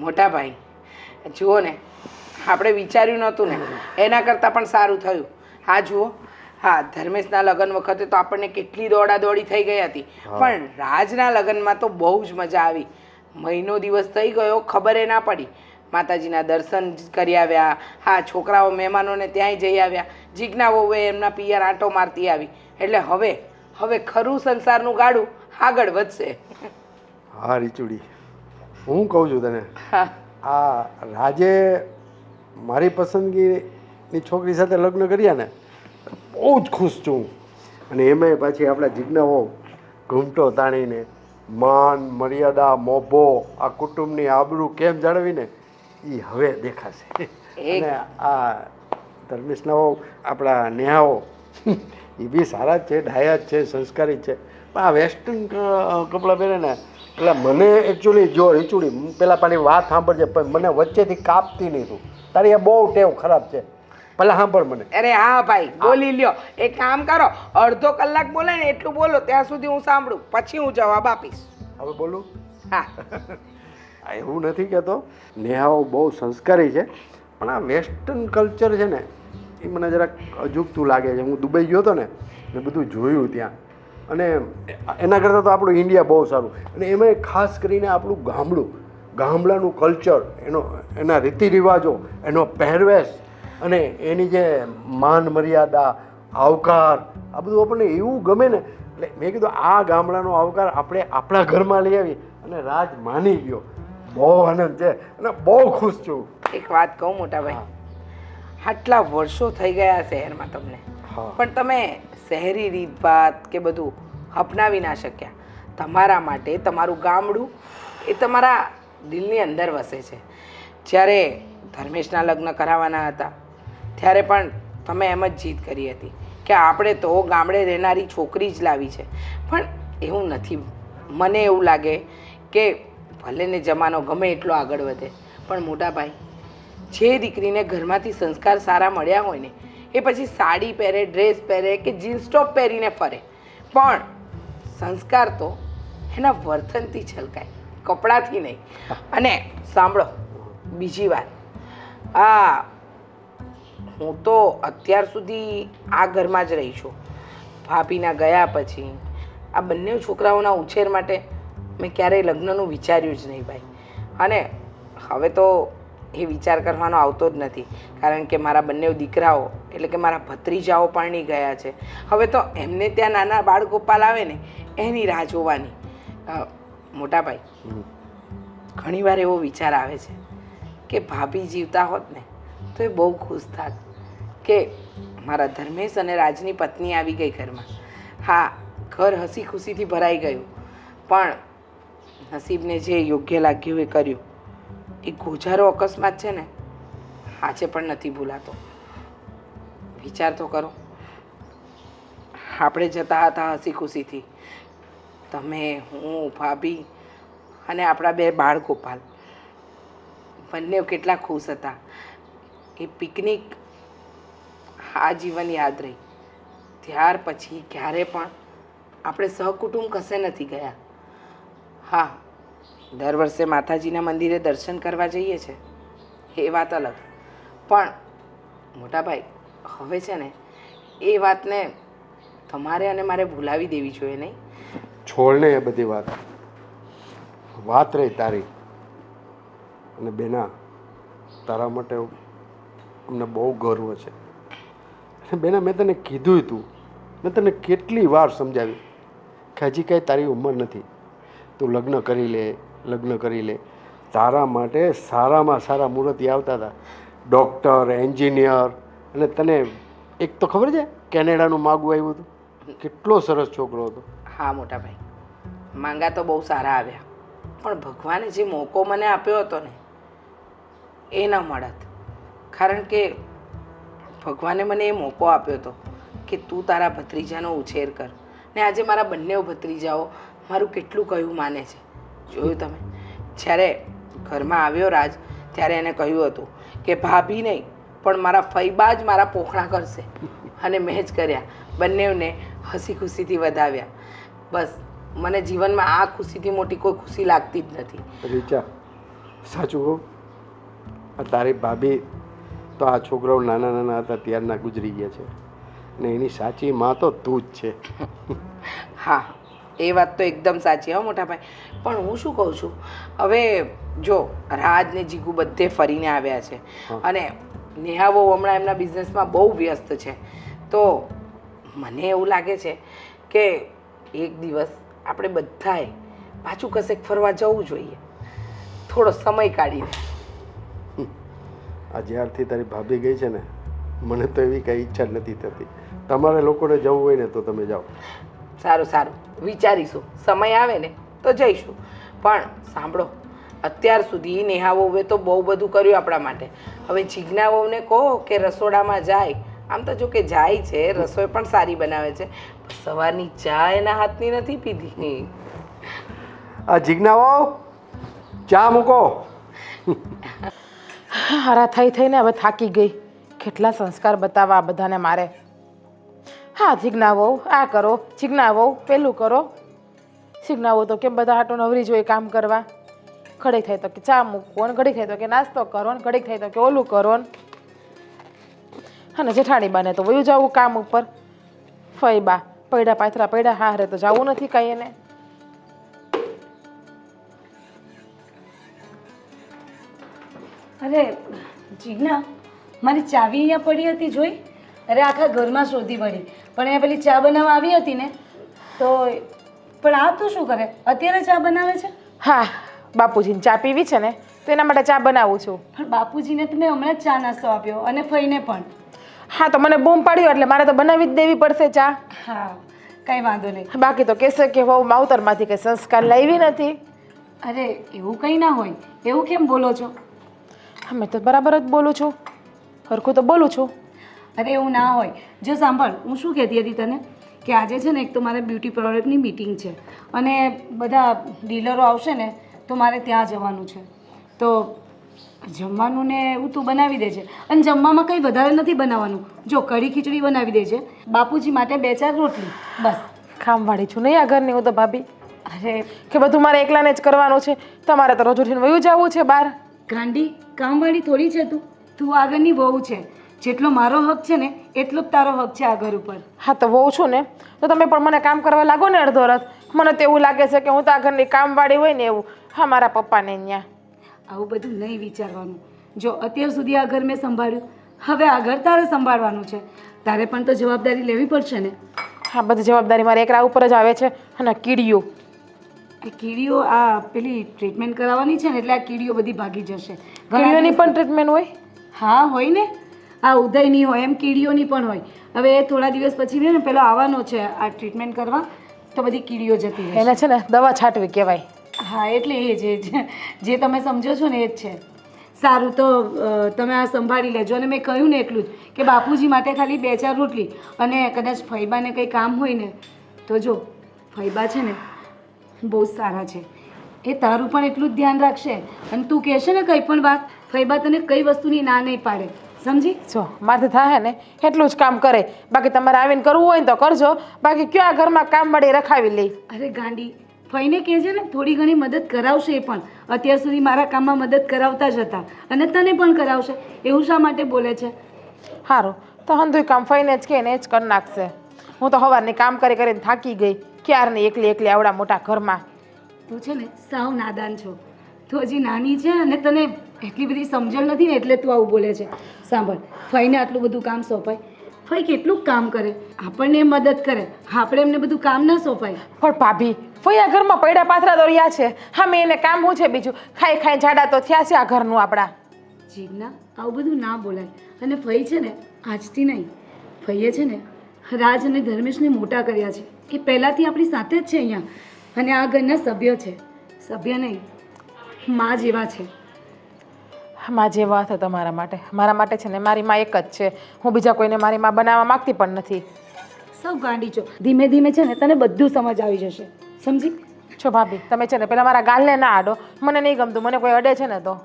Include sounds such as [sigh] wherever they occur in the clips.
મોટા ભાઈ. જુઓ ને આપણે વિચાર્યું નહોતું ને. એના કરતાં પણ સારું થયું. હા જુઓ. હા ધર્મેશના લગ્ન વખતે તો આપણને કેટલી દોડાદોડી થઈ ગઈ હતી. પણ રાજના લગ્નમાં તો બહુ જ મજા આવી. મહિનો દિવસ થઈ ગયો ખબરે ના પડી. માતાજીના દર્શન જ કરી આવ્યા. હા છોકરાઓ મહેમાનોને ત્યાંય જઈ આવ્યા. જીજ્ઞા વહુએ એમના પિયર આંટો મારતી આવી. એટલે હવે હવે ખરું સંસારનું ગાડું આગળ વધશે. હા રીચુડી. હું કહું છું તને આ રાજે મારી પસંદગીની છોકરી સાથે લગ્ન કર્યા ને બહુ જ ખુશ છું. અને એમાંય પાછી આપણા જિજ્ઞાઓ ઘૂમટો તાણીને માન મર્યાદા મોભો આ કુટુંબની આબરૂ કેમ જાળવીને એ હવે દેખાશે. અને આ ધર્મેશનાઓ આપણા નેહાઓ એ બી સારા જ છે ડાયા જ છે સંસ્કારી જ છે. પણ આ વેસ્ટર્ન કપડાં પહેરે ને એટલે મને એકચ્યુઅલી જો રીચુડી પેલા પાણી વાત સાંભળજે પણ મને વચ્ચેથી કાપતી નહીં તું. તારી આ બહુ ટેવ ખરાબ છે. પહેલાં સાંભળ મને. અરે હા ભાઈ બોલી લ્યો. એક કામ કરો અડધો કલાક બોલે ને એટલું બોલો ત્યાં સુધી હું સાંભળું. પછી હું જવાબ આપીશ. હવે બોલું? હા. [laughs] એવું નથી કહેતો. નેહાઓ બહુ સંસ્કારી છે. પણ આ વેસ્ટર્ન કલ્ચર છે ને એ મને જરાક અજુગતું લાગે છે. હું દુબઈ ગયો હતો ને મેં બધું જોયું ત્યાં. અને એના કરતાં તો આપણું ઇન્ડિયા બહુ સારું. અને એમાં ખાસ કરીને આપણું ગામડું ગામડાનું કલ્ચર એનો એના રીતિ રિવાજો એનો પહેરવેશ અને એની જે માન મર્યાદા આવકાર આ બધું આપણને એવું ગમે ને એટલે મેં કીધું આ ગામડાનો આવકાર આપણે આપણા ઘરમાં લઈ આવી અને રાજ માની ગયો. બહુ આનંદ છે. અને બહુ ખુશ છું. એક વાત કહું મોટા ભાઈ આટલા વર્ષો થઈ ગયા શહેરમાં તમને. પણ તમે શહેરી રીતભાત કે બધું અપનાવી ના શક્યા. તમારા માટે તમારું ગામડું એ તમારા દિલની અંદર વસે છે. જ્યારે ધર્મેશના લગ્ન કરાવવાના હતા ત્યારે પણ તમે એમ જ જીદ કરી હતી કે આપણે તો ગામડે રહેનારી છોકરી જ લાવી છે. પણ એવું નથી. મને એવું લાગે કે ભલે ને જમાનો ગમે એટલો આગળ વધે. પણ મોટા ભાઈ જે દીકરીને ઘરમાંથી સંસ્કાર સારા મળ્યા હોય ને, એ પછી સાડી પહેરે ડ્રેસ પહેરે કે જીન્સ ટોપ પહેરીને ફરે. પણ સંસ્કાર તો એના વર્તનથી છલકાય, કપડાથી નહીં. અને સાંભળો, બીજી વાત. આ, હું તો અત્યાર સુધી આ ઘરમાં જ રહી છું. ભાભીના ગયા પછી, આ બંને છોકરાઓના ઉછેર માટે મેં ક્યારેય લગ્નનું વિચાર્યું જ નહીં ભાઈ. અને હવે તો એ વિચાર કરવાનો આવતો જ નથી. કારણ કે મારા બંને દીકરાઓ એટલે કે મારા ભત્રીજાઓ પરણી ગયા છે. હવે તો એમને ત્યાં નાના બાળગોપાલ આવે ને એની રાહ જોવાની. મોટાભાઈ મોટા ભાઈ ઘણીવાર એવો વિચાર આવે છે કે ભાભી જીવતા હોત ને તો એ બહુ ખુશ થાત કે મારા ધર્મેશ અને રાજની પત્ની આવી ગઈ ઘરમાં. હા ઘર હસી ખુશીથી ભરાઈ ગયું. પણ નસીબને જે યોગ્ય લાગ્યું એ કર્યું. એ ગોજારો અકસ્માત છે ને, આજે પણ નથી ભૂલાતો. વિચાર તો કરો. આપણે જતા હતા હસી ખુશીથી તમે, હું, ભાભી અને આપણા બે બાળ ગોપાલ બંને કેટલા ખુશ હતા. એ પિકનિક આ જીવન યાદ રહી. ત્યાર પછી ક્યારે પણ આપણે સહકુટુંબ કશે નથી ગયા. હા દર વર્ષે માતાજીના મંદિરે દર્શન કરવા જઈએ છે. એ વાત અલગ. પણ મોટાભાઈ, હવે છે ને, એ વાતને તમારે અને મારે ભૂલાવી દેવી જોઈએ નહીં. છોડને એ બધી વાત. વાત રહી તારી. અને બેના, તારા માટે અમને બહુ ગર્વ છે. અને બેના, મેં તને કીધું હતું મેં તને કેટલી વાર સમજાવી કે હજી કાંઈ તારી ઉંમર નથી. તું લગ્ન કરી લે. લગ્ન કરી લે. તારા માટે સારામાં સારા મૂર્તિ આવતા હતા. ડૉક્ટર, એન્જિનિયર, અને તને એક તો ખબર છે, કેનેડાનું માગું આવ્યું હતું? કેટલો સરસ છોકરો હતો. હા, મોટા ભાઈ. માંગા તો બહુ સારા આવ્યા. પણ ભગવાને જે મોકો મને આપ્યો હતો ને, એ ન મળત. કારણ કે ભગવાને મને એ મોકો આપ્યો હતો કે તું તારા ભત્રીજાનો ઉછેર કર. ને આજે મારા બંને ભત્રીજાઓ મારું કેટલું કહ્યું માને છે. જોયું તમે? જ્યારે ઘરમાં આવ્યો રાજ ત્યારે એને કહ્યું હતું કે ભાભી નહીં પણ મારા ફૈબા જ મારા પોખણા કરશે. અને મેં જ કર્યા. બંનેને હસી ખુશીથી વધાવ્યા. બસ મને જીવનમાં આ ખુશીથી મોટી કોઈ ખુશી લાગતી જ નથી. રીચા સાચું કહું? આ તારી ભાભી તો આ છોકરાઓ નાના નાના હતા ત્યારના ગુજરી ગયા છે. ને એની સાચી માં તો તું જ છે. હા એ વાત તો એકદમ સાચી હો મોટાભાઈ પણ હું શું કહું છું? હવે જો રાજ ને જીગુ બધે ફરીને આવ્યા છે. અને નેહાવો હમણાં એમના બિઝનેસમાં બહુ વ્યસ્ત છે. તો મને એવું લાગે છે કે એક દિવસ આપણે બધાએ પાછું કશેક ફરવા જવું જોઈએ. થોડો સમય કાઢીને આ જ્યારથી તારી ભાભી ગઈ છે ને મને તો એવી કંઈ ઈચ્છા નથી થતી. તમારે લોકોને જવું હોય ને તો તમે જાઓ. સારું સારું. વિચારીશું. સમય આવે ને તો જઈશું. પણ સાંભળો અત્યાર સુધી નેહાવોએ તો બહુ બધું કર્યું આપણા માટે. હવે જીજ્ઞા વહુને કહો કે રસોડામાં જાય. આમ તો જો કે જાય છે રસોઈ પણ સારી બનાવે છે. સવારની ચા એના હાથની નથી પીધી. આ જીજ્ઞાઓ ચા મૂકો. હારા થઈ થઈને હવે થાકી ગઈ. કેટલા સંસ્કાર બતાવવા આ બધાને મારે? હા જીજ્ઞા વહુ આ કરો જીજ્ઞા વહુ પેલું કરો. જીજ્ઞા વહુ તો કેમ બધા હાટો નવરી જોઈએ કામ કરવા? ઘડીક થાય તો કે ચા મૂકવો ને ઘડીક થાય તો કે નાસ્તો કરો ને ઘડીક થાય તો કે ઓલું કરો ને અને જેઠાણી બાને તો વયું જવું કામ ઉપર. ફઈ બા પૈડા પાથરા પૈડા હારે તો જવું નથી કાંઈ એને. અરે, જીજ્ઞા, મારી ચાવી અહીંયા પડી હતી જોઈ? અરે, આખા ઘરમાં શોધી પડી પણ અહીંયા પેલી ચા બનાવવા આવી હતી ને તો પણ આ તો શું કરે? અત્યારે ચા બનાવે છે? હા બાપુજીને ચા પીવી છે ને તો એના માટે ચા બનાવું છું. પણ બાપુજીને તો મેં હમણાં જ ચા નાસ્તો આપ્યો અને ફઈને પણ. હા તો મને બૂમ પાડ્યો એટલે મારે તો બનાવી જ દેવી પડશે ચા. હા કંઈ વાંધો નહીં. બાકી તો કહેશે કે વહુ માવતરમાંથી કંઈ સંસ્કાર લાવી નથી. અરે એવું કંઈ ના હોય. એવું કેમ બોલો છો? અમે તો બરાબર જ બોલું છું. હરખું તો બોલું છું. અરે એવું ના હોય. જો સાંભળ હું શું કહેતી હતી તને? કે આજે છે ને એક તો મારે બ્યુટી પ્રોડક્ટની મીટિંગ છે. અને બધા ડીલરો આવશે ને તો મારે ત્યાં જવાનું છે. તો જમવાનું ને એવું તું બનાવી દેજે. અને જમવામાં કંઈ વધારે નથી બનાવવાનું. જો કઢી ખીચડી બનાવી દેજે. બાપુજી માટે બે ચાર રોટલી. બસ. ખામવાળી છું. નહીં આ ઘરની હું તો ભાભી. અરે. કે બધું મારે એકલાને જ કરવાનું છે. તમારે તો રોજ ઉઠીને વયું જવું છે બહાર. ગાંડી કામવાળી થોડી છે તું. તું આગળની વહુ છે. જેટલો મારો હક છે ને એટલો જ તારો હક છે આ ઘર ઉપર. હા તો વહુ છું ને? તો તમે પણ મને કામ કરવા લાગો ને અડધો રથ મને તો એવું લાગે છે કે હું તો આ ઘરની કામવાળી હોય ને એવું. હા મારા પપ્પાને ત્યાં આવું બધું નહીં વિચારવાનું. જો અત્યાર સુધી આ ઘર મેં સંભાળ્યું હવે આ ઘર તારે સંભાળવાનું છે. તારે પણ તો જવાબદારી લેવી પડશે ને. હા બધી જવાબદારી મારે એકરા ઉપર જ આવે છે. અને કીડીઓ. એ કીડીઓ આ પેલી ટ્રીટમેન્ટ કરાવવાની છે ને એટલે આ કીડીઓ બધી ભાગી જશે. કીડીઓની પણ ટ્રીટમેન્ટ હોય? હા હોય ને. આ ઉદયની હોય એમ કીડીઓની પણ હોય. હવે એ થોડા દિવસ પછી ને પેલો આવવાનો છે આ ટ્રીટમેન્ટ કરવા તો બધી કીડીઓ જતી એને છે ને દવા છાંટવી કહેવાય. હા એટલે એ જ એ જ. જે તમે સમજો છો ને એ જ છે. સારું તો તમે આ સંભાળી લેજો. અને મેં કહ્યું ને એટલું જ કે બાપુજી માટે ખાલી બે ચાર રોટલી અને કદાચ ફૈબાને કંઈ કામ હોય ને તો જો ફૈબા છે ને બહુ સારા છે. એ તારું પણ એટલું જ ધ્યાન રાખશે. અને તું કહેશે ને કંઈ પણ વાત ફૈબા તને કઈ વસ્તુની ના નહીં પાડે. સમજી? જો માથે થાય ને એટલું જ કામ કરે. બાકી તમારે આવીને કરવું હોય ને તો કરજો. બાકી કયો આ ઘરમાં કામ મળે રખાવી લઈ અરે ગાંડી ફઈને કહેજે ને થોડી ઘણી મદદ કરાવશે એ પણ. અત્યાર સુધી મારા કામમાં મદદ કરાવતા જ હતા અને તને પણ કરાવશે. એવું શા માટે બોલે છે? સારું તો હંધુય કામ ફઈને જ કે ને જ કરી નાખશે. હું તો હવારને કામ કરી કરીને થાકી ગઈ. ક્યારને એકલી એકલી આવડા મોટા ઘરમાં? તું છે ને સાવ નાદાન છો. તું હજી નાની છે અને તને એટલી બધી સમજણ નથી ને એટલે તું આવું બોલે છે. સાંભળ ફઈને આટલું બધું કામ સોંપાય. ફઈ કેટલું કામ કરે? આપણને મદદ કરે. આપણે એમને બધું કામ ના સોંપાય. પણ ભાભી ફઈ આ ઘરમાં પૈડા પાથરા તો રહ્યા છે. હા મેં એને કામ શું છે બીજું? ખાઈ ખાઈ જાડા તો થયા છે આ ઘરનું આપણા. જીજ્ઞા આવું બધું ના બોલાય. અને ફઈ છે ને આજથી નહીં. ફઈએ છે ને રાજ અને ધર્મેશને મોટા કર્યા છે. એ પહેલાંથી આપણી સાથે જ છે અહીંયા. અને આ ઘરના સભ્ય છે. સભ્ય નહીં મા જેવા છે. માં જેવા હતા તમારા માટે. મારા માટે છે ને મારી માં એક જ છે. હું બીજા કોઈને મારી માં બનાવવા માંગતી પણ નથી. સૌ ગાંડી છો. ધીમે ધીમે છે ને તને બધું સમજ આવી જશે. સમજી? છો ભાભી તમે છે ને પેલા મારા ગાલને ના આડો. મને નહીં ગમતું મને કોઈ અડે છે ને તો.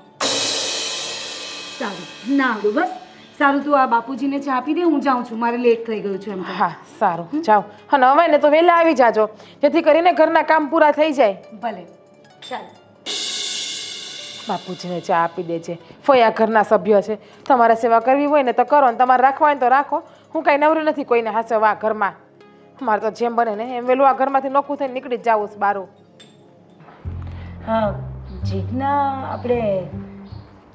સારું ના આવડું બસ. સારું તું આ બાપુજીને ચા આપી દે હું જાઉં છું. મારે લેટ થઈ ગયું છે એમ હા સારું. જાઓ. અને હવે ને તો વહેલા આવી જાજો. જેથી કરીને ઘરના કામ પૂરા થઈ જાય. ભલે. ચાલ. બાપુજીને ચા આપી દેજે ફોયા ઘરના સભ્ય છે. તમારે સેવા કરવી હોય ને તો કરો ને તમારે રાખવા હોય ને તો રાખો. હું કાંઈ નવરી નથી કોઈને હાસવા આ ઘરમાં. મારે તો જેમ બને ને એમ વહેલું આ ઘરમાંથી નોખું થઈને નીકળી જ જાવું છે બારું. હા જીજ્ઞા આપણે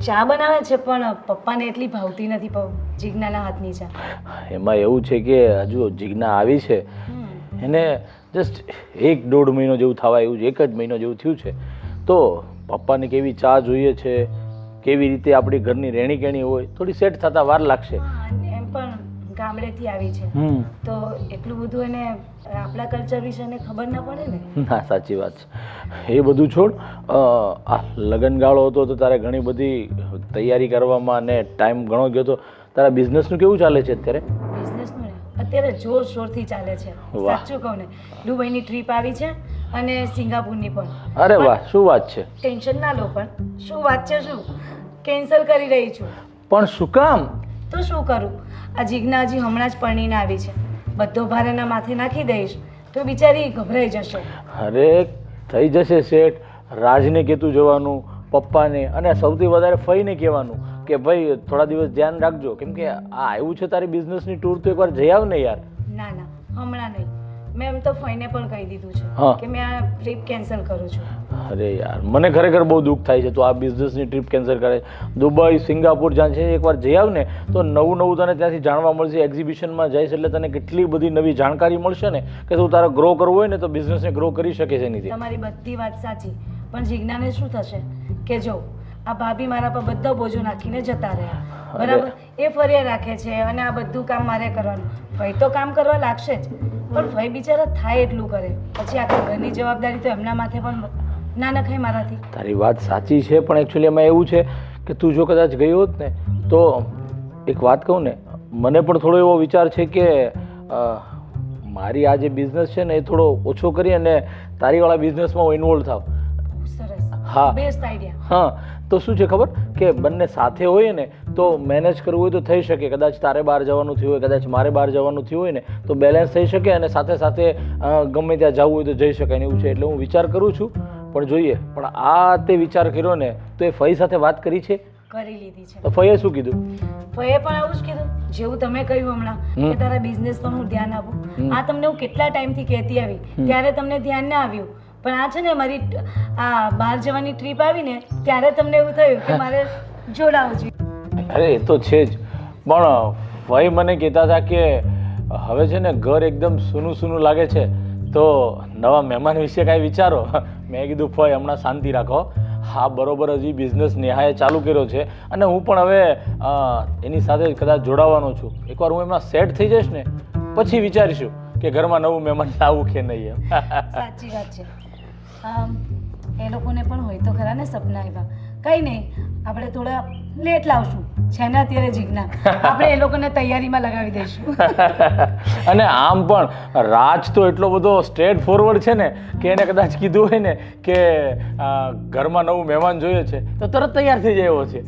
ચા બનાવે છે પણ પપ્પાને એટલી ભાવતી નથી જીજ્ઞાના હાથની ચા. એમાં એવું છે કે હજુ જિજ્ઞા આવી છે. એને જસ્ટ એક દોઢ મહિનો જેવું થવા એવું છે એક જ મહિનો જેવું થયું છે. તો પપ્પાને કેવી ચા જોઈએ છે કેવી રીતે આપણી ઘરની રહેણી કેણી હોય થોડી સેટ થતાં વાર લાગશે. એમ પણ ગામડેથી આવી છે. તો એટલું બધું એને આપણા કલ્ચર વિશે એને ખબર ના પડે ને? ના સાચી વાત છે. એ બધું છોડ આ લગ્નગાળો હતો તો તારે ઘણી બધી તૈયારી કરવામાં અને ટાઈમ ઘણો ગયો તો તારા બિઝનેસનું કેવું ચાલે છે અત્યારે? બિઝનેસનું અત્યારે જોર શોરથી ચાલે છે. સાચું કહું ને. દુબઈની ટ્રીપ આવી છે. અને સિંગાપુરની પણ. અરે વાહ શું વાત છે? ટેન્શન ના લો પણ. શું વાત છે શું? કેન્સલ કરી રહી છું. પણ શું કામ? તો શું કરું? આ જીજ્ઞા હજી હમણાં જ પરણીને આવી છે. બધો ભાર એના માથે નાખી દઈશ તો બિચારી ગભરાઈ જશે. અરે થઈ જશે શેઠ. રાજને કહેતું જવાનું પપ્પાને અને સૌથી વધારે ફઈને કહેવાનું કે ભાઈ થોડા દિવસ ધ્યાન રાખજો. કેમ કે આ આવ્યું છે તારી બિઝનેસની ટૂર તો એકવાર જઈ આવ ને યાર. ના ના હમણાં નહીં. મેં એમ તો ફઈને પણ કહી દીધું છે. કે મેં આ ટ્રીપ કેન્સલ કરું છું. અરે યાર મને ખરેખર બહુ દુઃખ થાય છે. તો આ બિઝનેસની ટ્રીપ કેન્સલ કરે. દુબઈ સિંગાપુર જ્યાં છે એકવાર જઈ આવ ને તો નવું નવું તને ત્યાંથી જાણવા મળશે. એક્ઝિબિશનમાં જઈશ એટલે તને કેટલી બધી નવી જાણકારી મળશે ને કે તું તારે ગ્રો કરવો હોય ને તો બિઝનેસને ગ્રો કરી શકે છે નહીં તમારી બધી વાત સાચી. પણ જિજ્ઞાને શું થશે? કે જો આ ભાભી મારા પર બધો બોજો નાખીને જતા રહ્યા. બરાબર? એ ફર્યા રાખે છે અને આ બધું કામ મારે કરવાનું. ભાઈ તો કામ કરવા લાગશે જ. પણ ભાઈ બિચારા થાય એટલું કરે. પછી આખી ઘરની જવાબદારી તો એમના માથે પણ ના નખાય મારાથી. તારી વાત સાચી છે પણ એકચ્યુઅલી એમાં એવું છે કે તું જો કદાચ ગઈ હોત ને તો એક વાત કહું ને મને પણ થોડો એવો વિચાર છે કે મારી આ જે બિઝનેસ છે ને એ થોડો ઓછો કરી અને તારીવાળા બિઝનેસમાં હું ઇન્વોલ્વ થાવ. સરસ. હા. બેસ્ટ આઈડિયા હા. તો શું છે ખબર? કે બંને સાથે હોઈએ ને તો મેનેજ કરવું હોય તો થઈ શકે. કદાચ તારે બહાર જવાનું થયું હોય કદાચ મારે બહાર જવાનું થયું હોય ને તો બેલેન્સ થઈ શકે અને સાથે સાથે ગમે ત્યાં જવું હોય તો જઈ શકાય ને એવું છે. એટલે હું વિચાર કરું છું. પણ જોઈએ પણ આ તે વિચાર કર્યો ને તો એ ફઈ સાથે વાત કરી છે? કરી લીધી છે. તો ફઈએ શું કીધું? ફઈએ પણ આવું જ કીધું. જેવું તમે કહ્યું હમણાં હમ. કે તારા બિઝનેસ પર હું ધ્યાન આપું. આ તમને હું કેટલા ટાઈમથી કહેતી આવી? ત્યારે તમને ધ્યાન ના આવ્યું. પણ આ છે ને મારી આ બહાર જવાની ટ્રીપ આવી ને ત્યારે તમને એવું થયું કે મારે જોડાવું જોઈએ. અરે એ તો છે જ. પણ ભાઈ મને કહેતા હતા કે હવે છે ને ઘર એકદમ સૂનું સૂનું લાગે છે. તો નવા મહેમાન વિશે કાંઈ વિચારો. મેં કીધું ફઈ હમણાં શાંતિ રાખો. હા બરોબર હજી બિઝનેસ નેહાએ ચાલુ કર્યો છે. અને હું પણ હવે એની સાથે કદાચ જોડાવાનો છું. એકવાર હું એમના સેટ થઈ જઈશ ને પછી વિચારીશું કે ઘરમાં નવું મહેમાન લાવું કે નહીં એમ. સાચી વાત છે. એ લોકોને પણ હોય તો ખરા ને સપના એવા. કંઈ નહીં આપણે થોડા લેટ લાવશું. છે ને અત્યારે જીજ્ઞા આપણે એ લોકોને તૈયારીમાં લગાવી દઈશું. [laughs] અને આમ પણ રાજ તો એટલો બધો સ્ટ્રેટ ફોરવર્ડ છે ને કે એને કદાચ કીધું હોય ને કે ઘરમાં નવું મહેમાન જોઈએ છે તો તરત તૈયાર થઈ જાય એવો છે.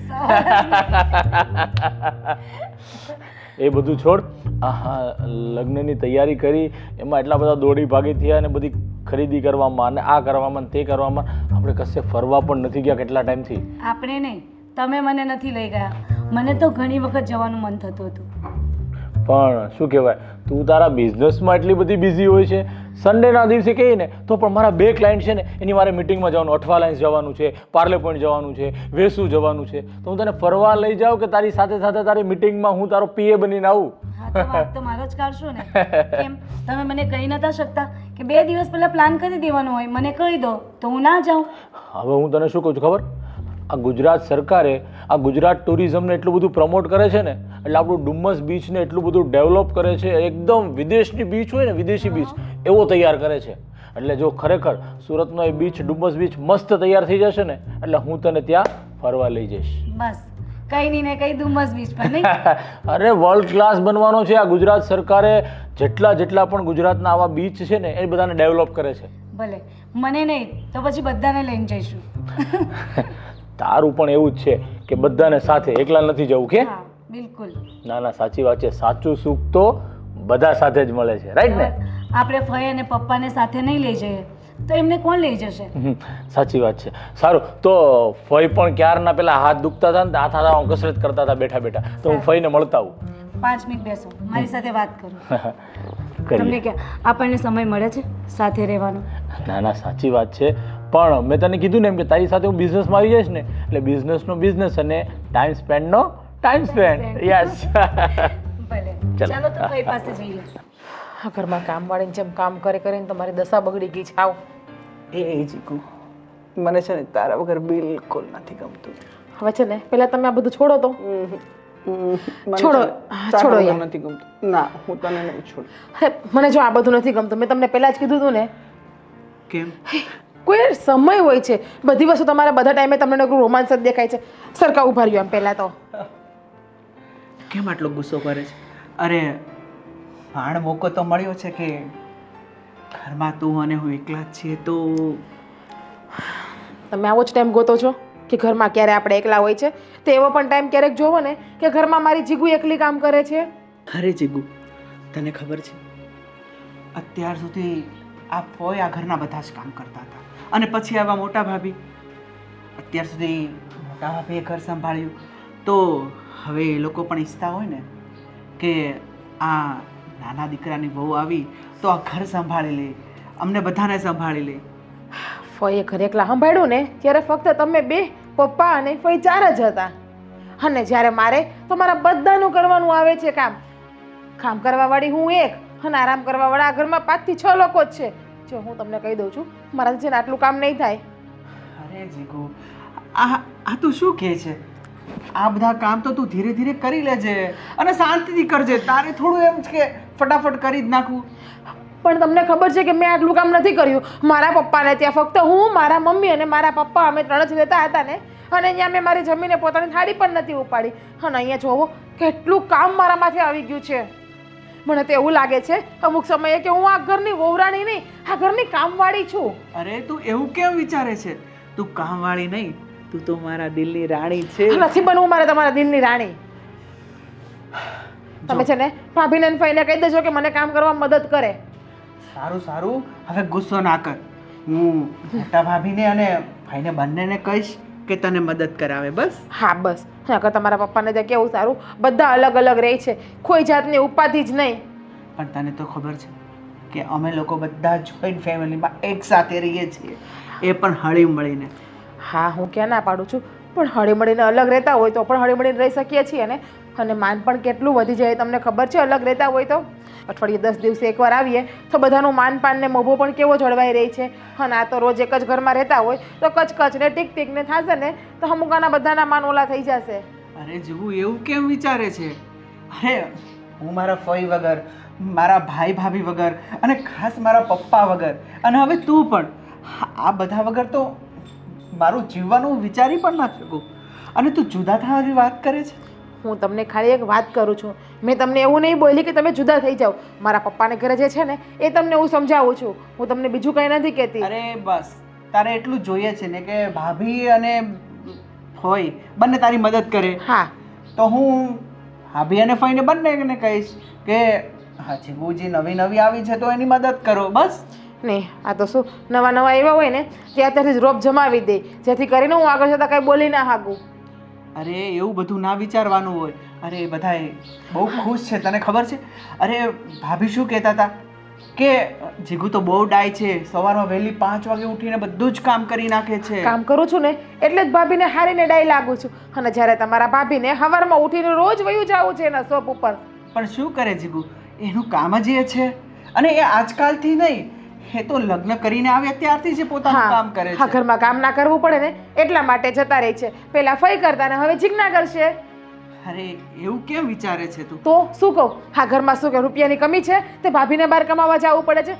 [laughs] એ બધું છોડ. આહા, લગ્નની તૈયારી કરી. એમાં એટલા બધા દોડી ભાગી થયા અને બધી ખરીદી કરવામાં અને આ કરવામાં તે કરવામાં. આપણે કશે ફરવા પણ નથી ગયા કેટલા ટાઈમથી. આપણે નહીં. તમે મને નથી લઈ ગયા. મને તો ઘણી વખત જવાનું મન થતું હતું. પણ શું કહેવાય? તું તારા બિઝનેસમાં એટલી બધી બિઝી હોય છે. સન્ડેના દિવસે કહીએ ને તો પણ મારા બે ક્લાયન્ટ છે ને એની મારે મિટિંગમાં જવાનું અઠવા લાઇન્સ જવાનું છે પાર્લે પોઈન્ટ જવાનું છે વેસુ જવાનું છે. તો હું તને ફરવા લઈ જાઉં કે તારી સાથે સાથે તારી મિટિંગમાં હું તારો પીએ બનીને આવું? તો મારો જ કાઢશો ને. કેમ? તમે મને કહી નતા શકતા કે બે દિવસ પહેલા પ્લાન કરી દેવાનો હોય. મને કહી દો તો હું ના જાઉં. હવે હું તને શું કહું છું ખબર? આ ગુજરાત સરકારે આ ગુજરાત ટુરિઝમને એટલું બધું પ્રમોટ કરે છે ને એટલે આપણું ડુમ્મસ બીચને એટલું બધું ડેવલપ કરે છે એકદમ વિદેશની બીચ હોય ને વિદેશી બીચ એવો તૈયાર કરે છે. એટલે જો ખરેખર સુરતનો એ બીચ ડુમ્મસ બીચ મસ્ત તૈયાર થઈ જશે ને એટલે હું તને ત્યાં ફરવા લઈ જઈશ. બસ. કઈ નહીં ને કઈ ધુમ્મસ બીચ પર નહીં? [laughs] અરે વર્લ્ડ ક્લાસ બનવાનો છે આ ગુજરાત સરકારે. જેટલા જેટલા પણ ગુજરાતના આવા બીચ છે ને એ બધાને ડેવલપ કરે છે. ભલે. મને નહીં તો પછી બધાને લઈને જઈશું. [laughs] તારું પણ એવું જ છે કે બધાને સાથે એકલા નથી જવું કે? બિલકુલ. ના ના સાચી વાત છે. સાચું સુખ તો બધા સાથે જ મળે છે. રાઈટ ને? આપણે ફઈ અને પપ્પાને સાથે નહીં લઈ જઈએ. તો એમને કોણ લઈ જશે? સાચી વાત છે. સારું તો ફઈ પણ ક્યારના પેલા હાથ દુખતા હતા ને હાથ હાથ કસરત કરતા હતા બેઠા બેઠા. તો હું ફઈને મળતા આવું. પાંચ મિનિટ બેસો. મારી સાથે વાત કરો. [laughs] તમને કે આપણને સમય મળે છે સાથે રહેવાનો? ના ના સાચી વાત છે. પણ મેં તને કીધું ને એમ કે તારી સાથે હું બિઝનેસમાં આવી જઈશ ને. એટલે બિઝનેસનો બિઝનેસ અને ટાઈમ સ્પેન્ડનો ટાઈમ સ્પેન્ડ યસ ભલે. ચાલો. [laughs] ચાલો. તો ભાઈ પાસે જઈએ. આ ઘરમાં કામવાળીની જેમ કામ કરે કરીને તમારી દશા બગડી ગઈ છે. આવ. એ જીકુ મને છે ને તારા વગર બિલકુલ નથી ગમતું. હવે છે ને પહેલાં તમે આ બધું છોડો તો. છોડો. ને છોડો એમ નથી ગમતું. ના હું તને નહીં છોડું. અરે મને જો આ બધું નથી ગમતું. મેં તમને પહેલાં જ કીધું હતું ને. કેમ? કોઈ સમય હોય છે. બધી વસ્તુ તમારા બધા ટાઈમે તમને રોમાંચ જ દેખાય છે. સરખા ઊભા રહ્યો એમ પહેલાં તો. કેમ આટલો ગુસ્સો કરે છે? અરે ભાણ મોકો તો મળ્યો છે કે ઘરમાં તું અને હું એકલા જ છીએ તો તમે આવો જ ટાઈમ ગોતો છો કે ઘરમાં ક્યારે આપણે એકલા હોય છે? તો એવો પણ ટાઈમ ક્યારેક જોવો ને કે ઘરમાં મારી જીગુ એકલી કામ કરે છે. અરે જીગુ તને ખબર છે? અત્યાર સુધી આ ફોય આ ઘરના બધા જ કામ કરતા હતા. અને પછી આવા મોટા ભાભી અત્યાર સુધી મોટા ભાભીએ ઘર સંભાળ્યું. તો હવે એ લોકો પણ ઈચ્છતા હોય ને કે આ નાના દીકરાની વહુ આવી તો આ ઘર સંભાળી લે અમને બધાને સંભાળી લે. ફોઈએ ઘરે એકલા સંભાળ્યું ને ત્યારે ફક્ત તમે બે પપ્પા અને ફઈ ચાર જ હતા. અને જ્યારે મારે તો મારા બધાનું કરવાનું આવે છે કામ. કામ કરવાવાળી હું એક અને આરામ કરવાવાળા આ ઘરમાં પાંચથી છ લોકો જ છે. જો હું તમને કહી દઉં છું મારાથી છે ને આટલું કામ નહીં થાય. અરે જીગુ આ આ તું શું કહે છે? આ બધા કામ તો તું ધીરે ધીરે કરી લેજે અને શાંતિથી કરજે. તારે થોડું એમ કે ફટાફટ કરી જ નાખું. પણ તમને ખબર છે કે મેં આટલું કામ નથી કર્યું. મારા પપ્પાને ત્યાં ફક્ત હું મારા મમ્મી અને મારા પપ્પા અમે ત્રણ જ રહેતા હતા ને. અને અહીંયા મેં મારી જમીને પોતાની થાળી પણ નથી ઉપાડી. અને અહીંયા જોવો કેટલું કામ મારા માથે આવી ગયું છે. મને તો એવું લાગે છે અમુક સમયે કે હું આ ઘરની વહુરાણી નહીં આ ઘરની કામવાળી છું. અરે તું એવું કેમ વિચારે છે? તું કામવાળી નહીં તું તો મારા દિલની રાણી છે. નથી બનવું મારે તમારા દિલની રાણી. તમે છે ને ભાભીને ને ફઈને કહી દેજો કે મને કામ કરવામાં મદદ કરે. સારું સારું. હવે ગુસ્સો ના કર. હું મોટા ભાભીને અને ભાઈને બંનેને કહીશ કે તને મદદ કરાવે બસ? હા બસ. નકર તમારા પપ્પાને ત્યાં કેવું સારું બધા અલગ અલગ રહે છે. કોઈ જાતની ઉપાધિ જ નહીં. પણ તને તો ખબર છે કે અમે લોકો બધા જોઈન્ટ ફેમિલીમાં એક સાથે રહીએ છીએ. એ પણ હળી મળીને હા, હું ક્યાં ના પાડું છું? પણ હળીમળીને અલગ રહેતા હોય તો પણ હળીમળીને રહી શકીએ છીએ ને. અને માન પણ કેટલું વધી જાય તમને ખબર છે અલગ રહેતા હોય તો? અઠવાડિયે દસ દિવસે એકવાર આવીએ તો બધાનું માનપાનને મોભો પણ કેવો જળવાઈ રહી છે? અને આ તો રોજ એક જ ઘરમાં રહેતા હોય તો કચ ટીક ટીકને થશે ને તો અમુકાના બધાના માન ઓલા થઈ જશે. અરે જેવું એવું કેમ વિચારે છે? અરે, હું મારા ફઈ વગર, મારા ભાઈ ભાભી વગર અને ખાસ મારા પપ્પા વગર અને હવે તું પણ, આ બધા વગર તો મારું જીવવાનું વિચારી પણ ના શકું. અને તું જુદા થવાની વાત કરે છે? હું તમને ખાલી એક વાત કરું છું. મેં તમને એવું નહીં બોલી કે તમે જુદા થઈ જાઓ. મારા પપ્પાને ઘરે જે છે ને એ તમને હું સમજાવું છું. હું તમને બીજું કંઈ નથી કહેતી. અરે બસ તારે એટલું જોઈએ છે ને કે ભાભી અને ફોઈ બંને તારી મદદ કરે. હા. તો હું ભાભી અને ફઈને બંનેને કહીશ કે હા બુજી નવી નવી આવી છે તો એની મદદ કરો. બસ. નહીં આ તો શું નવા નવા એવા હોય ને જે અત્યારથી જ રોપ જમાવી દે. જેથી કરીને હું આગળ જતાં કાંઈ બોલી ના હાકું અરે એવું બધું ના વિચારવાનું હોય. અરે બધા બહુ ખુશ છે તને ખબર છે? અરે ભાભી શું કહેતા હતા? કે જીગુ તો બહુ ડાય છે સવારમાં વહેલી પાંચ વાગે ઉઠીને બધું જ કામ કરી નાખે છે. કામ કરું છું ને એટલે જ ભાભીને હારીને ડાય લાગુ છું. અને જ્યારે તમારા ભાભીને સવારમાં ઉઠીને રોજ વયું જવું છે એના શોપ ઉપર. પણ શું કરે જીગુ? એનું કામ જ એ છે. અને એ આજકાલથી નહીં એ તો લગ્ન કરીને આવે ત્યારથી જે પોતાનું કામ કરે હા છે. ઘરમાં કામ ના કરવું પડે ને એટલા માટે જતા રહે છે. પેલા ફઈ કરતા ને હવે જીજ્ઞા કરશે. અરે એવું કેમ વિચારે છે તું? તો શું કહું? હા ઘરમાં શું કે રૂપિયાની કમી છે તે ભાભીને બહાર કમાવા જવું પડે છે.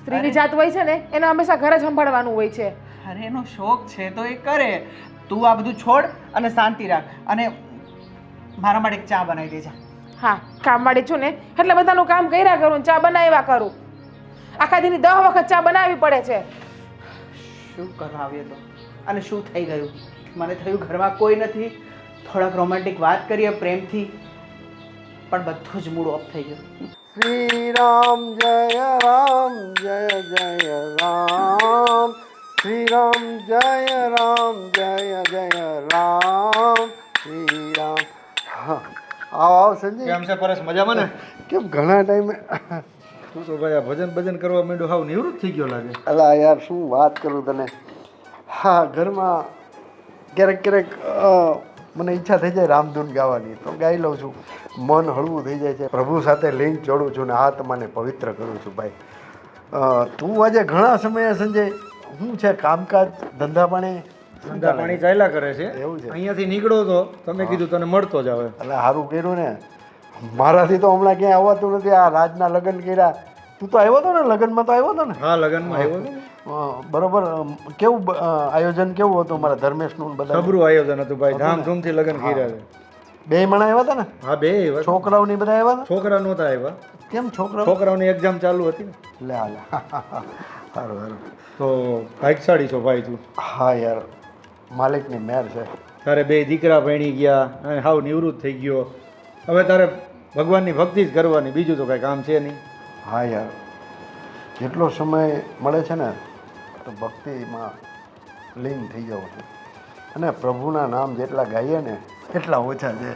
સ્ત્રીની જાત હોય છે ને એને હંમેશા ઘરે જ સંભાળવાનું હોય છે. અરે એનો શોખ છે તો એ કરે. તું આ બધું છોડ અને શાંતિ રાખ અને મારા માટે એક ચા બનાવી દેજે. હા કામ વાળી છું ને એટલે બધાનું કામ કર્યા કરું ચા બનાવ્યા કરું. આખા દીની દહ વખત ચા બનાવવી પડે છે. શું કરવા આવીએ તો? અને શું થઈ ગયું? મને થયું ઘરમાં કોઈ નથી. થોડાક રોમેન્ટિક વાત કરીએ પ્રેમથી પણ બધું જ મૂડ ઓફ થઈ ગયું. શ્રી રામ જય રામ જય જય રામ. શ્રી રામ જય રામ જય જય રામ. શ્રી રામ હા. આવો આવો સંજય. કેમ છે? પરસ મજામાં ને? કેમ ઘણા ટાઈમે તું તો ભાઈ આ ભજન ભજન કરવા માંડ્યો હાવ નિવૃત્ત થઈ ગયો લાગે. અલા યાર શું વાત કરું તને? હા ઘરમાં ક્યારેક ક્યારેક મને ઈચ્છા થઈ જાય રામધૂન ગાવાની તો ગાઈ લઉં છું. મન હળવું થઈ જાય છે. પ્રભુ સાથે લિંક જોડું છું ને આત્માને પવિત્ર કરું છું ભાઈ. તું આજે ઘણા સમયે સંજય શું છે કામકાજ ધંધા પાણી? ધંધા પાણી ચાલ્યા કરે છે. એવું છે. અહીંયાથી નીકળો તો તમે કીધું તને મળતો જ આવે. એટલે સારું કર્યું ને. મારાથી તો હમણાં ક્યાંય આવવાતું નથી. આ રાજના લગ્ન કર્યા. તું તો આવ્યો હતો ને લગ્નમાં તો આવ્યો હતો ને. હા લગ્નમાં આવ્યો હતો બરોબર કેવું આયોજન કેવું હતું મારા ધર્મેશનું બધા સબરું આયોજન હતું ભાઈ ધામધૂમથી લગ્ન કર્યા છે. બે મણા આવ્યા હતા ને? હા બે આવ્યા. છોકરાઓ ની બધા આવ્યા છોકરા નહોતા આવ્યા કેમ છોકરા છોકરાઓની એક્ઝામ ચાલુ હતી ને. લે હા સારું સારું. તો ભાગશાળી છો ભાઈ તું. હા યાર. માલિકની મેર છે. તારે બે દીકરા ભણી ગયા અને હાવ નિવૃત્ત થઈ ગયો. હવે તારે ભગવાનની ભક્તિ જ કરવાની બીજું તો કાંઈ કામ છે નહીં. હા યાર. જેટલો સમય મળે છે ને તો ભક્તિમાં લીન થઈ જાઉં છું. અને પ્રભુના નામ જેટલા ગાઈએ ને એટલા ઓછા છે.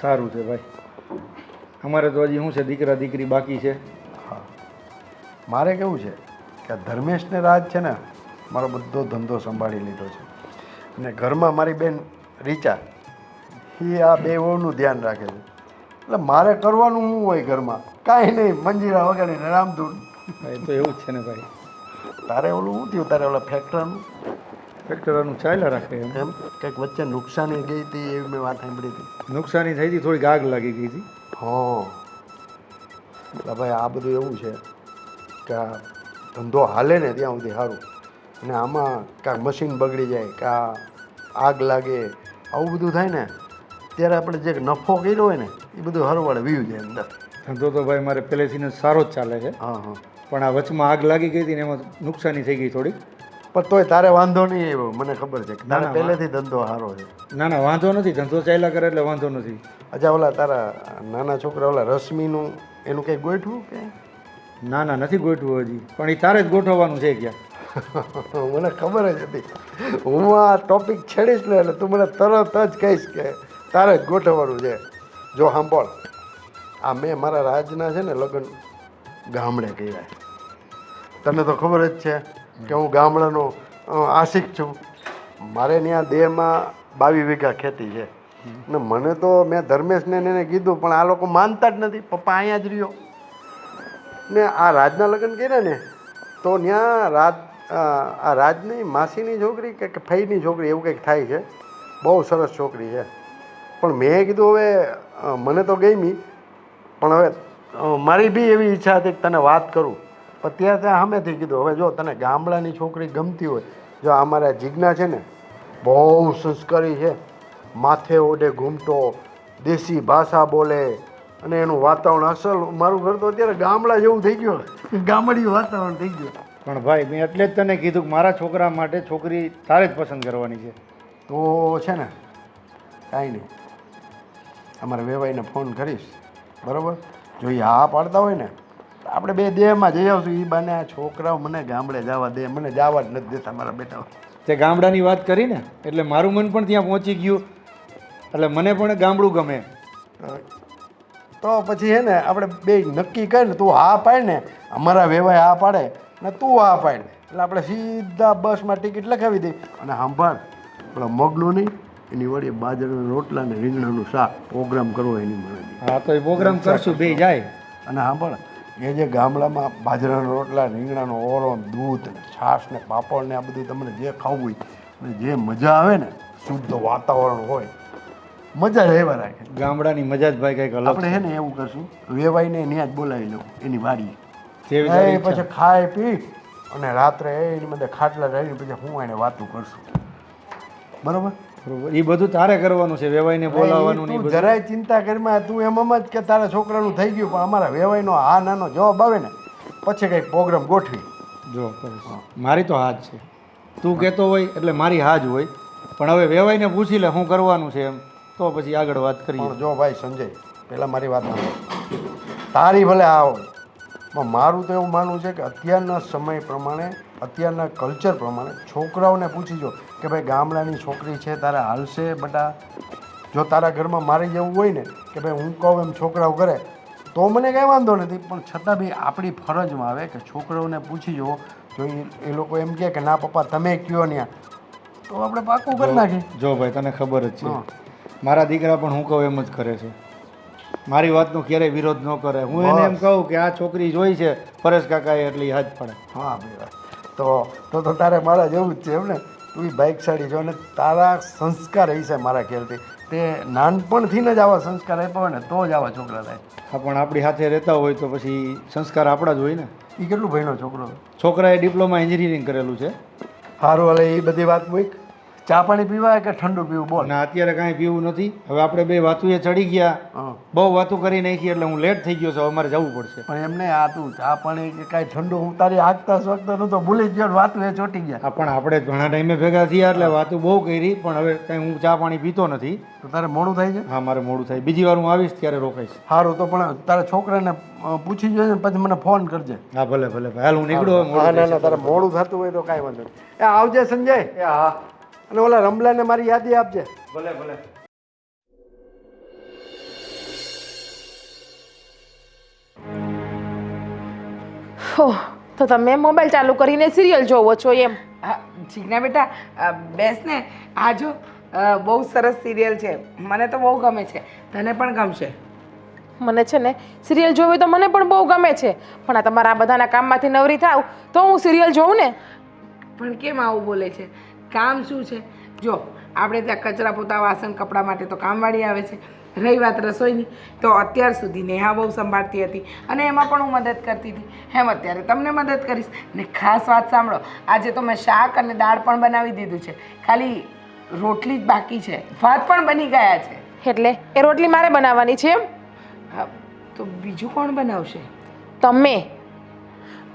સારું છે ભાઈ. અમારે તો હજી શું છે દીકરા દીકરી બાકી છે. હા. મારે કેવું છે કે ધર્મેશને રાજ છે ને મારો બધો ધંધો સંભાળી લીધો છે. અને ઘરમાં મારી બેન રીચા એ આ બે વહુનું ધ્યાન રાખે છે. એટલે મારે કરવાનું શું હોય ઘરમાં? કાંઈ નહીં મંજીરા વગાડીને રામધૂન. એ તો એવું જ છે ને ભાઈ. તારે ઓલું શું થયું? તારે ઓલા ફેક્ટરનું? ફેક્ટરનું ચાલ્યા રાખે એમ. એમ? કંઈક વચ્ચે નુકસાની ગઈ હતી એવી મેં વાત સાંભળી હતી. નુકસાની થઈ હતી થોડીક આગ લાગી ગઈ હતી. હો. એટલે ભાઈ આ બધું એવું છે કે આ ધંધો હાલે ને ત્યાં સુધી સારું. અને આમાં કાંક મશીન બગડી જાય કાં આગ લાગે આવું બધું થાય ને ત્યારે આપણે જે નફો કર્યો હોય ને એ બધું હરવાળે વીયું જાય અંદર. ધંધો તો ભાઈ મારે પહેલેથી સારો જ ચાલે છે. હા હા. પણ આ વચમાં આગ લાગી ગઈ હતી ને એમાં નુકસાની થઈ ગઈ થોડી પણ તોય તારે વાંધો નહીં એવો મને ખબર છે. તારે પહેલેથી ધંધો સારો છે. ના ના વાંધો નથી. ધંધો ચાલ્યા કરે એટલે વાંધો નથી. અચ્છા ઓલા તારા નાના છોકરા ઓલા રશ્મિનું એનું કંઈ ગોઠવું કે? ના ના નથી ગોઠવું હજી. પણ એ તારે જ ગોઠવવાનું છે ક્યાં. [laughs] મને ખબર જ હતી. હું આ ટોપિક છેડીશ ને એટલે તું મને તરત જ કહીશ કે તારે જ ગોઠવવાનું છે. જો સાંભળ, આ મેં મારા રાજના છે ને લગ્ન ગામડે કર્યા તને તો ખબર જ છે કે હું ગામડાનો આશિક છું. મારે ત્યાં દેહમાં બાવીસ વીઘા ખેતી છે. ને મને તો મેં ધર્મેશને એને કીધું, પણ આ લોકો માનતા જ નથી. પપ્પા અહીંયા જ રહ્યો. ને આ રાજના લગ્ન કર્યા ને, તો ત્યાં રાજ આ રાજની માસીની છોકરી કે કે ફઈની છોકરી એવું કંઈક થાય છે. બહુ સરસ છોકરી છે. પણ મેં કીધું હવે મને તો ગમી પણ હવે મારી બી એવી ઈચ્છા હતી કે તને વાત કરું. પણ ત્યાં ત્યાં સામેથી કીધું હવે જો તને ગામડાની છોકરી ગમતી હોય જો અમારા જિજ્ઞા છે ને બહુ સંસ્કારી છે માથે ઓડે ઘૂમટો દેશી ભાષા બોલે અને એનું વાતાવરણ અસલ મારું ઘર તો અત્યારે ગામડા જેવું થઈ ગયું ગામડી વાતાવરણ થઈ ગયું. પણ ભાઈ મેં એટલે જ તને કીધું કે મારા છોકરા માટે છોકરી તારે જ પસંદ કરવાની છે. તો છે ને કાંઈ નહીં. અમારે વેવાઈને ફોન કરીશ. બરાબર? જો એ હા પાડતા હોય ને આપણે બે દેહમાં જઈ આવશું. એ બને આ છોકરાઓ મને ગામડે જવા દે. મને જવા જ નથી દેતા મારા બેટા તે ગામડાની વાત કરી ને એટલે મારું મન પણ ત્યાં પહોંચી ગયું. એટલે મને પણ ગામડું ગમે. તો પછી હે ને આપણે બે નક્કી કરી ને તું હા પાડ ને અમારા વેવાય હા પાડે ને તું હા પાડ. એટલે આપણે સીધા બસમાં ટિકિટ લખાવી દઈ. અને સાંભળ પેલા મગનું નહીં એની વળી બાજરાના રોટલા ને રીંગણાનું શાક પ્રોગ્રામ કરવો એની મને હા તો એ પ્રોગ્રામ કરશું બે જાય. અને સાંભળ એ જે ગામડામાં બાજરાના રોટલા રીંગણાનો ઓરો દૂધ છાશ ને પાપડ ને આ બધું તમને જે ખાવું હોય અને જે મજા આવે ને શુદ્ધ વાતાવરણ હોય મજા રહેવા રાખે. ગામડાની મજા જ ભાઈ કંઈક અલગ આપણે હે ને એવું કરશું વેવાઈને ત્યાં જ બોલાવી લઉં એની વાડી. પછી ખાય પી અને રાત્રે એની બધા ખાટલા રહીને પછી હું એને વાતું કરશું. બરોબર? બરોબર. એ બધું તારે કરવાનું છે વેવાઈને બોલાવવાનું ને ઈ તું બધું. જરાય ચિંતા કરીમાં તું એમ જ કે તારા છોકરાનું થઈ ગયું પણ અમારા વેવાઈનો આ નાનો જવાબ આવે ને પછી કંઈક પ્રોગ્રામ ગોઠવી. જો મારી તો હા જ છે. તું કહેતો હોય એટલે મારી હા જ હોય. પણ હવે વેવાઈને પૂછી લે શું કરવાનું છે એમ. તો પછી આગળ વાત કરીએ. જો ભાઈ સંજય પહેલાં મારી વાત તારી ભલે આ હોય પણ મારું તો એવું માનવું છે કે અત્યારના સમય પ્રમાણે અત્યારના કલ્ચર પ્રમાણે છોકરાઓને પૂછી જો કે ભાઈ ગામડાની છોકરી છે તારે હાલશે બટા? જો તારા ઘરમાં મારી જવું હોય ને કે ભાઈ હું કહું એમ છોકરાઓ કરે તો મને કાંઈ વાંધો નથી પણ છતાં બી આપણી ફરજમાં આવે કે છોકરાઓને પૂછી જુઓ. જો એ- લોકો એમ કહે કે ના પપ્પા તમે કયો ત્યાં તો આપણે પાકું કરી નાખીએ. જો ભાઈ તને ખબર જ. છે. મારા દીકરા પણ હું કહું એમ જ કરે છે. મારી વાતનો ક્યારેય વિરોધ ન કરે. હું એને એમ કહું કે આ છોકરી જોઈ છે પરેશ કાકાએ એટલી હાથ પડે. હા ભાઈ તો તો તો તારે મારા જેવું જ છે એમ ને? તું બાઇક સાડી છો અને તારા સંસ્કાર એ છે મારા ખ્યાલથી. તે નાનપણથી જ આવા સંસ્કાર આપ્યા હોય ને તો જ આવા છોકરા થાય. હા પણ આપણી સાથે રહેતા હોય તો પછી સંસ્કાર આપણા જ હોય ને. એ કેટલું ભણ્યો છોકરો. છોકરાએ ડિપ્લોમા એન્જિનિયરિંગ કરેલું છે. સારું હાલે એ બધી વાત મૂક. ચા પાણી પીવા કે ઠંડુ પીવું? બોલ. ના અત્યારે કાંઈ પીવું નથી. હવે આપણે બે વાતુએ ચડી ગયા. બહુ વાતું કરી નાખી એટલે હું લેટ થઈ ગયો છું. અમારે જવું પડશે. પણ એમને આ તું ચા પાણી કે કાંઈ ઠંડુ હું તારી આગતા સ્વગતા નું તો ભૂલી જ ગયો ને વાતું એ ચોટી ગયા. પણ આપણે ઘણા ટાઈમે ભેગા થયા એટલે વાતું બહુ કરી પણ હવે કાંઈ હું ચા પાણી પીતો નથી. તો તારે મોડું થાય છે? હા મારે મોડું થાય. બીજી વાર હું આવીશ ત્યારે રોકાઈશ. સારું તો પણ તારા છોકરાને પૂછી જોઈએ પછી મને ફોન કરજે. હા ભલે ભલે ભાઈ. હાલ હું નીકળું મોડું ના ના તારે મોડું થતું હોય તો કાંઈ વાંધો નહીં. એ આવજે સંજય. એ હા. અને ઓલા રમલાને મારી યાદી આપજે. ભલે ભલે. હો, તો તમે મોબાઈલ ચાલુ કરીને સિરિયલ જોવો છો એમ. હા જીજ્ઞા બેટા અ, બેસ ને. આ જો અ, બહુ સરસ સિરિયલ છે. મને તો બહુ ગમે છે. તને પણ ગમશે. મને છે ને સિરિયલ જોવી તો મને પણ બહુ ગમે છે. પણ આ તમારા આ બધાના કામમાંથી નવરી થાવ તો હું સિરિયલ જોઉં ને. પણ કેમ આવું બોલે છે? કામ શું છે? જો આપણે ત્યાં કચરા પોતા વાસણ કપડાં માટે તો કામવાળી આવે છે. રહી વાત રસોઈની. તો અત્યાર સુધી નેહા બહુ સંભાળતી હતી અને એમાં પણ હું મદદ કરતી હતી. હેમ અત્યારે તમને મદદ કરીશ. ને ખાસ વાત સાંભળો. આજે તો મેં શાક અને દાળ પણ બનાવી દીધું છે. ખાલી રોટલી જ બાકી છે. ભાત પણ બની ગયા છે. એટલે એ રોટલી મારે બનાવવાની છે એમ? હા, તો બીજું કોણ બનાવશે? તમે.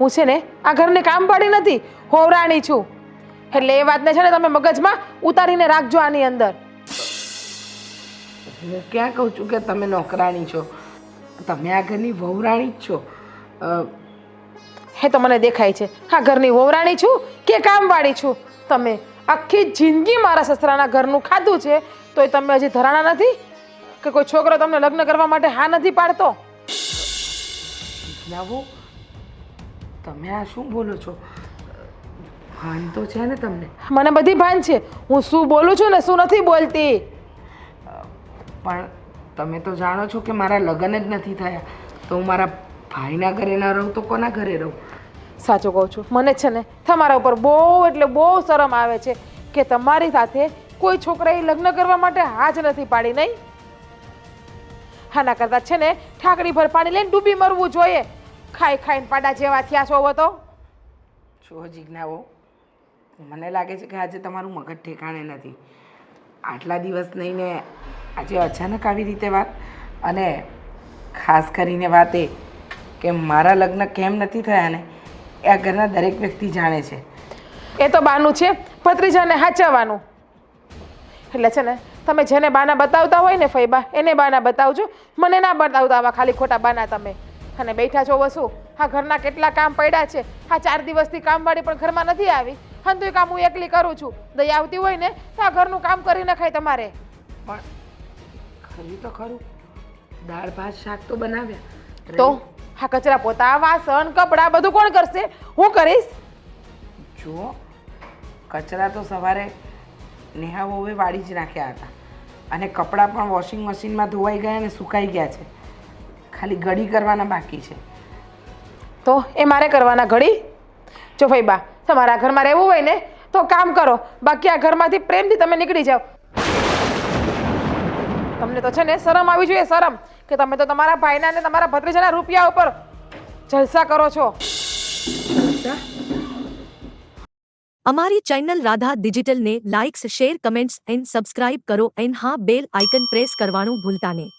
હું છે ને આ ઘરને કામ પાડી નથી. હોવરાણી છું. એટલે એ વાતને છે ને તમે મગજમાં ઉતારીને રાખજો આની અંદર. હું ક્યાં કહું છું કે તમે નોકરાણી છો? તમે આ ઘરની વહુરાણી જ છો. હે તો મને દેખાય છે. હા ઘરની વહુરાણી છું કે કામવાળી છું? તમે આખી જિંદગી મારા સસરાના ઘરનું ખાધું છે તોય તમે હજી ધરાણા નથી? કે કોઈ છોકરો તમને લગ્ન કરવા માટે હા નથી પાડતો? તમે આ શું બોલો છો? ભાન તો છે ને તમને? મને બધી ભાન છે. હું શું બોલું છું ને શું નથી બોલતી? પણ તમે તો જાણો છો કે મારા લગ્ન જ નથી થયા. તો હું મારા ભાઈના ઘરે ના રહું તો કોના ઘરે રહું? સાચું કહું છું. મને છે ને તમારા ઉપર બહુ એટલે બહુ શરમ આવે છે કે તમારી સાથે કોઈ છોકરાએ લગ્ન કરવા માટે હા જ નથી પાડી નહીં? હાના કરતાં છે ને ઠાકડી ભર પાણી લઈને ડૂબી મરવું જોઈએ. ખાઈ ખાઈને પાડા જેવા થયા છો તો. છો જીજ્ઞાઓ. મને લાગે છે કે આજે તમારું મગજ ઠેકાણે નથી. આટલા દિવસ નહીં ને આજે અચાનક આવી રીતે વાત અને ખાસ કરીને વાત એ કે મારા લગ્ન કેમ નથી થયા ને એ આ ઘરના દરેક વ્યક્તિ જાણે છે. એ તો બાનું છે. ભત્રીજાને હાચવવાનું એટલે છે ને, તમે જેને બાના બતાવતા હોય ને ફૈબા એને બાના બતાવજો. મને ના બતાવતા આવા ખાલી ખોટા બાના તમે. અને બેઠા છો વસુ. હા, ઘરના કેટલા કામ પડ્યા છે. હા, ચાર દિવસથી કામવાળી પણ ઘરમાં નથી આવી. હંતુય કામ હું એકલી કરું છું. દયા આવતી હોય ને તો આ ઘરનું કામ કરી નખાય તમારે. પણ ખરી તો ખરું. દાળ ભાત શાક તો બનાવ્યા. તો હા કચરા પોતા વાસણ કપડાં બધું કોણ કરશે? હું કરીશ? જુઓ કચરા તો સવારે નેહા બહુએ વાળી જ નાખ્યા હતા. અને કપડાં પણ વોશિંગ મશીનમાં ધોવાઈ ગયા અને સુકાઈ ગયા છે. ખાલી ગળી કરવાના બાકી છે. તો એ મારે કરવાના ઘડી? જો ભાઈ બા તમારા ઘરમાં રહેવું હોય ને, તો કામ કરો. બાકી આ ઘરમાંથી પ્રેમથી તમે નીકળી જાઓ. તમને તો છે ને શરમ આવી જોઈએ, શરમ, કે તમે તો તમારા ભાઈના અને તમારા ભત્રીજાના રૂપિયા ઉપર જલસા કરો છો. અમારી channel Radha ડિજિટલને likes, share, comments and subscribe કરો એન્ડ હા, બેલ આઇકન પ્રેસ કરવાનું ભૂલતા નહીં.